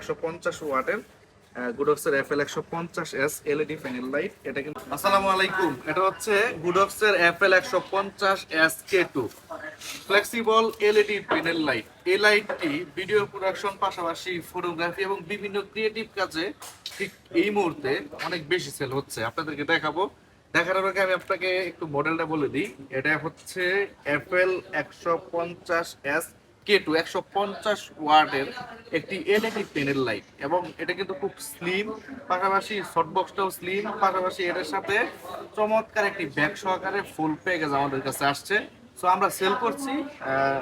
একশো পঞ্চাশ ওয়াটের গুডক্সের এফ এল একশো পঞ্চাশ এস এলইডি প্যানেল লাইট এটা কিন্তু আসসালামু আলাইকুম। এটা হচ্ছে গুডক্সের এফ এল একশো পঞ্চাশ S K two flexible LED panel light এই লাইটটি ভিডিও প্রোডাকশন পাশাপাশি ফটোগ্রাফি এবং বিভিন্ন ক্রিয়েটিভ কাজে ঠিক এই মুহূর্তে অনেক বেশি সেল হচ্ছে। আপনাদেরকে দেখাবো। দেখানোর আগে আমি আপনাকে একটু মডেলটা বলে দিই। এটা হচ্ছে এফএল একশো পঞ্চাশ এস কে টু একশো পঞ্চাশ ওয়ার্ডের একটি এলইডি প্যানেল লাইট। এবং এটা কিন্তু খুব স্লিম পাশাপাশি শর্ট বক্সটাও স্লিম পাশাপাশি এটার সাথে চমৎকার একটি ব্যাগ সহকারে ফুল প্যাকেজ আমাদের কাছে আসছে। সো আমরা সেল করছি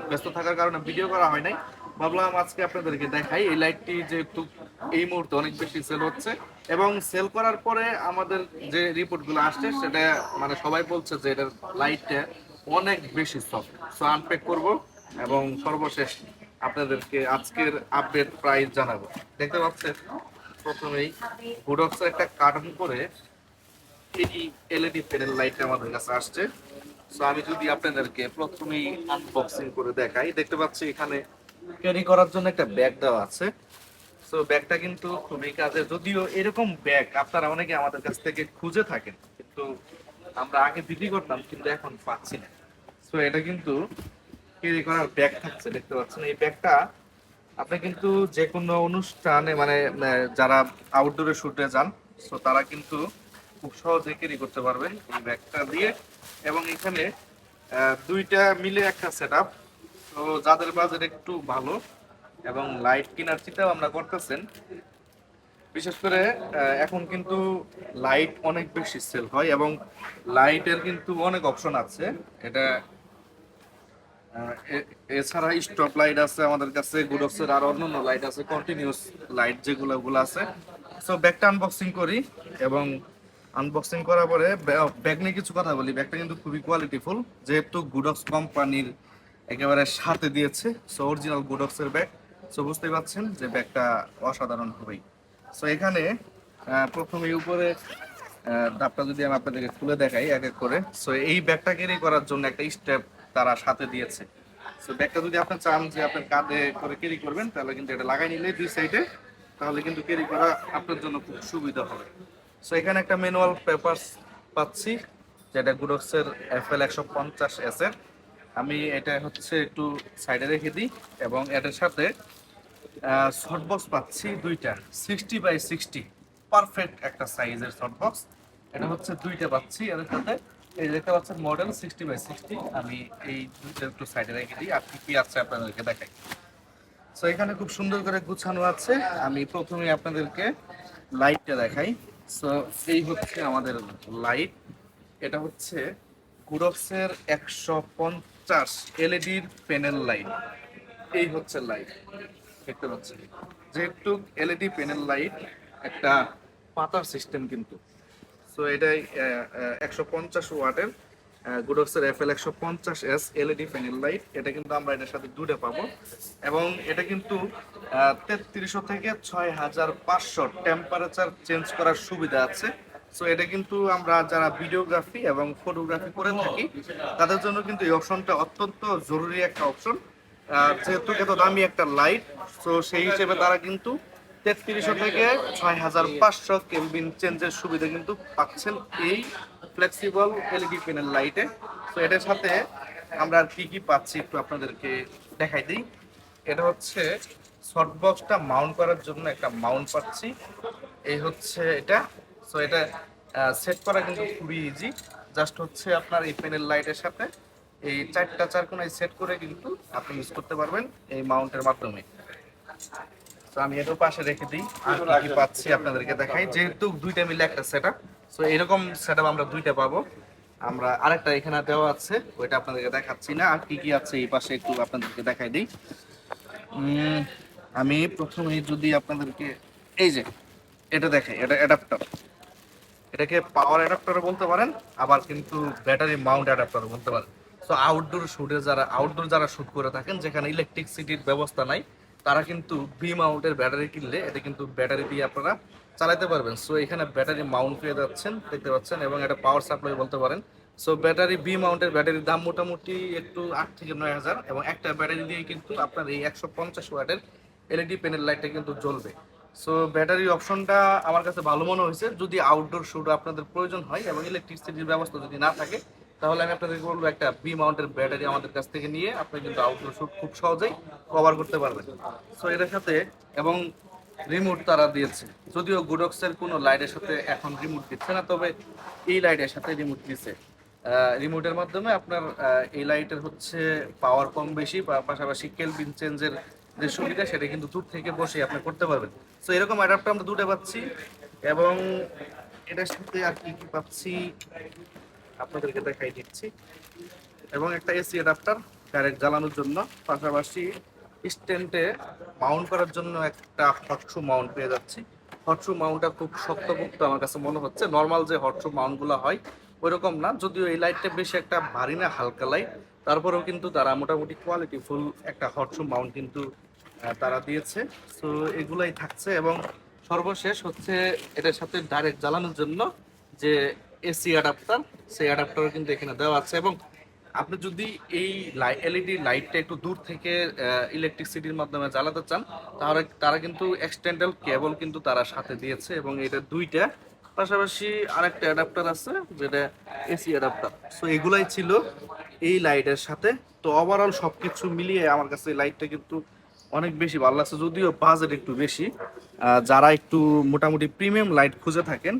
ব্যস্ত থাকার কারণে ভিডিও করা হয় নাই। ভাবলাম আজকে আপনাদেরকে দেখাই, এই লাইটটি যেহেতু এই মুহূর্তে অনেক বেশি সেল হচ্ছে। এবং সেল করার পরে আমাদের যে রিপোর্টগুলো আসছে, সেটা মানে সবাই বলছে যে এটার লাইটটা অনেক বেশি সফট সো আনপ্যাক করব। এবং সর্বশেষ আপনাদেরকে আজকের আপডেট প্রাইস জানাব। দেখতে পাচ্ছেন, প্রথমেই গুডক্সের একটা কার্টন করে এই এলইডি প্যানেল লাইট আমাদের কাছে আসছে। সো আমি যদি আপনাদেরকে প্রথমেই আনবক্সিং করে দেখাই, দেখতে পাচ্ছি এখানে ক্যারি করার জন্য একটা ব্যাগ দেওয়া আছে। সো ব্যাগটা কিন্তু খুবই কাজে যদিও এরকম ব্যাগ আপনারা অনেকে আমাদের কাছ থেকে খুঁজে থাকেন, কিন্তু আমরা আগে বিক্রি করতাম, কিন্তু এখন পাচ্ছি না। সো এটা কিন্তু ক্যারি করার ব্যাগ থাকছে, দেখতে পাচ্ছেন। এই ব্যাগটা আপনি কিন্তু যে কোনো অনুষ্ঠানে মানে যারা আউটডোরে শুটে যান সো তারা কিন্তু খুব সহজে ক্যারি করতে পারবেন এই ব্যাগটা দিয়ে। এবং এখানে দুইটা মিলে একটা সেট আপ তো যাদের বাজেট একটু ভালো এবং লাইট কেনার চিন্তাও আমরা করতেছেন, বিশেষ করে এখন কিন্তু লাইট অনেক বেশি সেল হয় এবং লাইটের কিন্তু অনেক অপশন আছে। এটা এছাড়া স্টপ লাইট আছে আমাদের কাছে গুডক্সের আর অন্যান্য লাইট আছে কন্টিনিউস লাইট যেগুলো ওগুলো আছে। সো ব্যাগটা আনবক্সিং করি এবং আনবক্সিং করার পরে ব্যাগ নিয়ে কিছু কথা বলি। ব্যাগটা কিন্তু খুবই কোয়ালিটিফুল যেহেতু গুডক্স কোম্পানির একেবারে সাথে দিয়েছে সো অরিজিনাল গুডক্সের ব্যাগ সো বুঝতেই পারছেন যে ব্যাগটা অসাধারণ খুবই। সো এখানে প্রথমে উপরে ডাবটা যদি আমি আপনাদেরকে খুলে দেখাই, এক এক করে। সো এই ব্যাগটা ক্যারি করার জন্য একটা স্টেপ তারা সাথে দিয়েছে। সো ব্যাগটা যদি আপনি চান যে আপনার কাঁধে করে ক্যারি করবেন, তাহলে কিন্তু এটা লাগাই নিলে দুই সাইডে তাহলে কিন্তু ক্যারি করা আপনার জন্য খুব সুবিধা হবে। সো এখানে একটা ম্যানুয়াল পেপারস পাচ্ছি, যেটা গুডক্সের এফ এল একশো পঞ্চাশ এস এর। আমি এটা হচ্ছে একটু সাইডে রেখে দিই, এবং এটার সাথে শর্ট বক্স পাচ্ছি দুইটা সিক্সটি বাই সিক্সটি পারফেক্ট একটা সাইজের শর্ট বক্স এটা হচ্ছে দুইটা পাচ্ছি এর সাথে এই দেখতে পাচ্ছেন মডেল সিক্সটি বাই সিক্সটি আমি এই দুইটা একটু সাইডে রেখে দিই। আর কি কি আছে আপনাদেরকে দেখাই। সো এখানে খুব সুন্দর করে গুছানো আছে। আমি প্রথমে আপনাদেরকে লাইটটা দেখাই। সো এই হচ্ছে আমাদের লাইট এটা হচ্ছে গুডক্সের একশো পঞ্চাশ এলইডির প্যানেল লাইট এই হচ্ছে লাইট দেখতে পাচ্ছেন? যেহেতু এলইডি প্যানেল লাইট একটা পাতার সিস্টেম কিন্তু। সো এটাই একশো পঞ্চাশ ওয়াটের গুডক্সের এফ এল একশো পঞ্চাশ এস এলইডি প্যানেল লাইট এটা কিন্তু আমরা এটার সাথে দুটো পাবো। এবং এটা কিন্তু তেত্রিশশো থেকে ছয় হাজার পাঁচশো টেম্পারেচার চেঞ্জ করার সুবিধা আছে। সো এটা কিন্তু আমরা যারা ভিডিওগ্রাফি এবং ফটোগ্রাফি করে থাকি, তাদের জন্য কিন্তু এই অপশনটা অত্যন্ত জরুরি একটা অপশন যেহেতু এত দামি একটা লাইট সো সেই হিসেবে তারা কিন্তু তেত্রিশশো থেকে ছয় হাজার পাঁচশো কেলভিন চেঞ্জের সুবিধা কিন্তু পাচ্ছেন এই ফ্লেক্সিবল এলইডি প্যানেল লাইটে তো এটার সাথে আমরা আর কি কি পাচ্ছি একটু আপনাদেরকে দেখাই দিই। এটা হচ্ছে শর্ট বক্সটা মাউন্ট করার জন্য একটা মাউন্ট পাচ্ছি। এই হচ্ছে এটা। সো এটা সেট করা কিন্তু খুবই ইজি জাস্ট হচ্ছে আপনার এই প্যানেল লাইটের সাথে এই চারটা চার কোনায় সেট করে কিন্তু আপনি ইউজ করতে পারবেন এই মাউন্টের মাধ্যমে। তো আমি এটাও পাশে রেখে দিই। আর কি পাচ্ছি আপনাদেরকে দেখাই। যেহেতু দুইটা মিলে একটা সেটআপ সো এরকম সেটআপ আমরা দুইটা পাবো। আমরা আরেকটা এখানে দেওয়া আছে ওইটা আপনাদেরকে দেখাচ্ছি না। আর কি কি আছে এই পাশে একটু আপনাদেরকে দেখাই দিই। আমি প্রথমে যদি আপনাদেরকে এই যে এটা দেখাই এটা অ্যাডাপ্টার এটাকে পাওয়ার অ্যাডাপ্টার বলতে পারেন আবার কিন্তু ব্যাটারি মাউন্ট অ্যাডাপ্টার বলতে পারেন। সো আউটডোর শুটে যারা আউটডোর যারা শুট করে থাকেন যেখানে ইলেকট্রিসিটির ব্যবস্থা নাই তারা কিন্তু ভি মাউন্টের ব্যাটারি কিনলে এটা কিন্তু ব্যাটারি দিয়ে আপনারা চালাতে পারবেন। সো এখানে ব্যাটারি মাউন্ট পেয়ে যাচ্ছেন, দেখতে পাচ্ছেন, এবং এটা পাওয়ার সাপ্লাই বলতে পারেন। সো ব্যাটারি বি মাউন্টের ব্যাটারির দাম মোটামুটি একটু আট থেকে নয় হাজার, এবং একটা ব্যাটারি দিয়ে কিন্তু আপনার এই একশো পঞ্চাশ ওয়াটের এলইডি প্যানেল লাইটটা কিন্তু জ্বলবে। সো ব্যাটারি অপশনটা আমার কাছে ভালো মনে হয়েছে। যদি আউটডোর শুট আপনাদের প্রয়োজন হয় এবং ইলেকট্রিসিটির ব্যবস্থা যদি না থাকে তাহলে আমি আপনাদেরকে বলব একটা বি মাউন্টের ব্যাটারি আমাদের কাছ থেকে নিয়ে আপনি কিন্তু আউটডোর শুট খুব সহজেই কভার করতে পারবেন। সো এটার সাথে এবং রিমোট তারা দিয়েছে। যদিও গুডক্সের কোনো লাইটের সাথে এখন রিমোট দিচ্ছে না, তবে এই লাইটের সাথে রিমোট দিচ্ছে রিমোটের মাধ্যমে আপনার এই লাইটের হচ্ছে পাওয়ার কম বেশি পাশাপাশি কেলভিন চেঞ্জের যে সুবিধা, সেটা কিন্তু দূর থেকে বসে আপনি করতে পারবেন। সো এরকম অ্যাডাপ্টার আমরা দুটো পাচ্ছি এবং এটার সাথে আর কি কি পাচ্ছি? আপনাদেরকে দেখাই দিচ্ছি। এবং একটা এসি অ্যাডাপ্টার ডাইরেক্ট জ্বালানোর জন্য, পাশাপাশি স্ট্যান্ডে মাউন্ট করার জন্য একটা হটশু মাউন্ট পেয়ে যাচ্ছি। হটশু মাউন্টটা খুব শক্তপোক্ত আমার কাছে মনে হচ্ছে। নর্মাল যে হটশু মাউন্টগুলো হয়, ওইরকম না। যদিও এই লাইটটা বেশি একটা ভারী না, হালকা লাইট তারপরেও কিন্তু তারা মোটামুটি কোয়ালিটি ফুল একটা হটশু মাউন্ট কিন্তু তারা দিয়েছে। সো এগুলাই থাকছে এবং সর্বশেষ হচ্ছে এটার সাথে ডাইরেক্ট জ্বালানোর জন্য যে এসি অ্যাডাপ্টার, সেই অ্যাডাপ্টারও কিন্তু এখানে দেওয়া আছে। এবং আপনি যদি এই এলইডি লাইটটা একটু দূর থেকে ইলেকট্রিসিটির মাধ্যমে জ্বালাতে চান, তাহলে তারা কিন্তু এক্সটেন্ডাল কেবল কিন্তু তারা সাথে দিয়েছে এবং এটা দুইটা। পাশাপাশি আরেকটা অ্যাডাপ্টার আছে, যেটা এসি অ্যাডাপ্টার সো এগুলাই ছিল এই লাইটের সাথে। তো ওভারঅল সব কিছু মিলিয়ে আমার কাছে লাইটটা কিন্তু অনেক বেশি ভালো লাগছে, যদিও বাজেট একটু বেশি। যারা একটু মোটামুটি প্রিমিয়াম লাইট খুঁজে থাকেন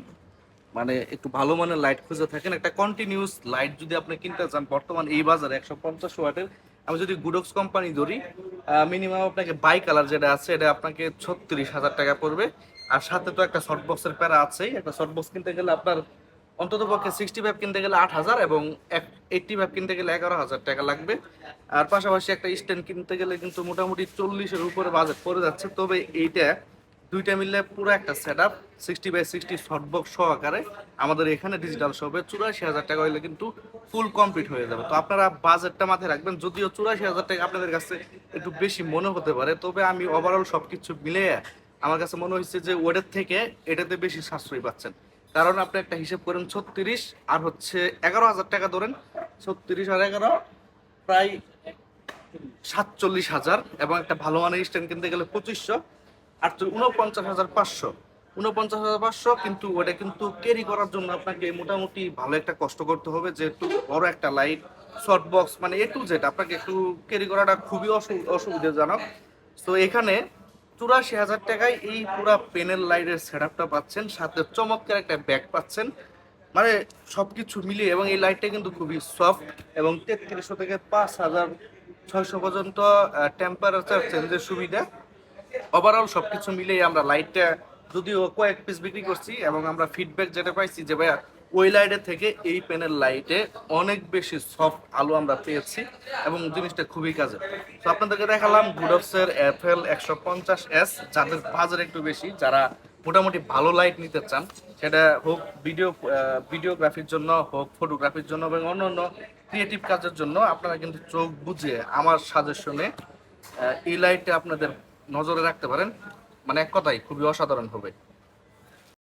মানে একটু ভালো মানের লাইট খুঁজে থাকেন। একটা কন্টিনিউস লাইট যদি আপনি কিনতে চান, বর্তমান এই বাজারে একশো পঞ্চাশ ওয়াটের, আমি যদি গুডক্স কোম্পানি ধরি মিনিমাম আপনাকে বাই কালার যেটা আছে, এটা আপনাকে ছত্রিশ হাজার টাকা পড়বে। আর সাথে তো একটা শর্ট বক্সের প্যারা আছেই। একটা শর্ট বক্স কিনতে গেলে আপনার অন্তত পক্ষে সিক্সটি ফাইভ কিনতে গেলে আট হাজার এবং এক এইটটি ফাইভ কিনতে গেলে এগারো হাজার টাকা লাগবে। আর পাশাপাশি একটা স্ট্যান্ড কিনতে গেলে কিন্তু মোটামুটি চল্লিশের উপরে বাজেট পড়ে যাচ্ছে। তবে এইটা দুইটা মিলে পুরো একটা set up sixty by sixty softbox সহকারে আমাদের এখানে ডিজিটাল শপে চুরাশি হাজার টাকা হইলে কিন্তু ফুল কমপ্লিট হয়ে যাবে। তো আপনারা বাজেটটা মাথায় রাখবেন, যদিও চুরাশি হাজার টাকা আপনাদের কাছে একটু বেশি মনে হতে পারে, তবে আমি ওভারঅল সব কিছু মিলে আমার কাছে মনে হয়েছে যে ওটার থেকে এটাতে বেশি সাশ্রয় পাচ্ছেন। কারণ আপনি একটা হিসেব করেন ছত্রিশ আর হচ্ছে এগারো হাজার টাকা ধরেন, ছত্রিশ আর এগারো প্রায় সাতচল্লিশ হাজার এবং একটা ভালো মানের স্ট্যান্ড কিনতে গেলে পঁচিশশো। উনপঞ্চাশ হাজার পাঁচশো। উনপঞ্চাশ হাজার পাঁচশো কিন্তু ওটা কিন্তু ক্যারি করার জন্য আপনাকে মোটামুটি ভালো একটা কষ্ট করতে হবে, যেহেতু বড় একটা লাইট শর্ট বক্স মানে এ টু জেড আপনাকে একটু ক্যারি করাটা খুবই অসু- অসুবিধাজনক। তো এখানে চুরাশি হাজার টাকায় এই পুরা পেনের লাইটের সেট পাচ্ছেন, সাথে চমৎকার একটা ব্যাগ পাচ্ছেন। মানে সবকিছু মিলিয়ে, এবং এই লাইটটা কিন্তু খুবই সফট এবং তেত্রিশশো থেকে পাঁচ হাজার ছয়শো পর্যন্ত টেম্পারেচার চেঞ্জের সুবিধা। ওভারঅল সবকিছু মিলিয়ে আমরা লাইটটা যদিও কয়েক পিস বিক্রি করছি এবং আমরা ফিডব্যাক যেটা পাইছি যে, ভাইয়া, ওই লাইটের থেকে এই প্যানেল লাইটে অনেক বেশি সফট আলো আমরা পেয়েছি এবং জিনিসটা খুবই কাজে। তো আপনাদেরকে দেখালাম গুডক্সের এফ এল একশো পঞ্চাশ এস যাদের বাজার একটু বেশি, যারা মোটামুটি ভালো লাইট নিতে চান, সেটা হোক ভিডিও ভিডিওগ্রাফির জন্য হোক ফটোগ্রাফির জন্য এবং অন্যান্য ক্রিয়েটিভ কাজের জন্য আপনারা কিন্তু চোখ বুঝে আমার সাজেশনে এই লাইটটা আপনাদের নজরে রাখতে পারেন। মানে এক কথাই খুবই অসাধারণ হবে।